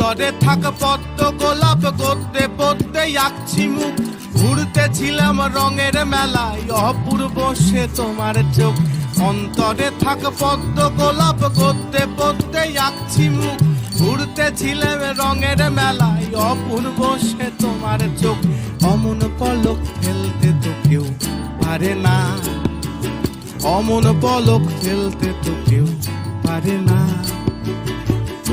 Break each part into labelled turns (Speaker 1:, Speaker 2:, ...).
Speaker 1: অন্তরে থাক পদ্ম, গোলাপ করতে পড়তে আঁকছি মুখ। ঘুরতেছিলাম রঙের মেলায়, অপূর্ব সে তোমার চোখ। অন্তরে থাক পদ্ম, গোলাপ করতে পড়তে আঁকছি মুখ। ঘুরতেছিলাম রঙের মেলায়, অপূর্ব সে তোমার চোখ। অমন পলক ফেলতে তো কেউ পারে না। অমন পলক ফেলতে তো কেউ পারে না।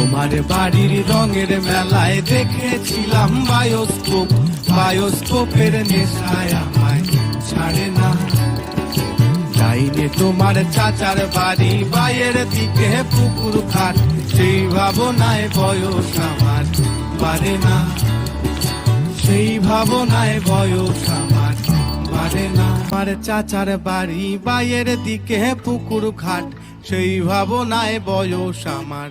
Speaker 1: তোমার বাড়ির রঙের মেলায় দেখেছিলাম বায়োস্কোপ। বায়োস্কোপের নেশায় আমায় ছাড়ে না। যাইনে তোমার চাচার বাড়ি বাইয়ের দিকে পুকুর ঘাট সেই ভাবনায় বয়স আমার পারে না। সেই ভাবনায় বয়স আমার পারে না। আমার চাচার বাড়ি বাইয়ের দিকে পুকুর ঘাট সেই ভাবনায় বয়স আমার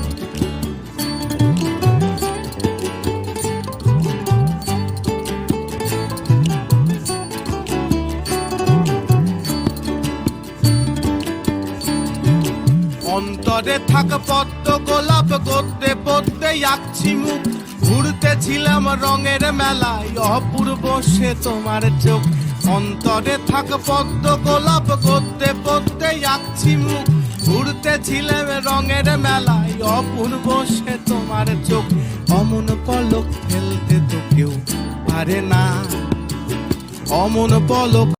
Speaker 1: অন্তরে থাক পদ্ম গোলাপ করতে পড়তে আঁকছি মুখ। ঘুরতেছিলাম রঙের মেলায়, অপূর্ব সে তোমার চোখ। অন্তরে থাক পদ্ম গোলাপ করতে পড়তে আঁকছি মুখ। ঘুরতেছিলাম রঙের মেলায়, অপূর্ব সে তোমার চোখ। অমন পলক ফেলতে তো কেউ পারে না। অমন পলক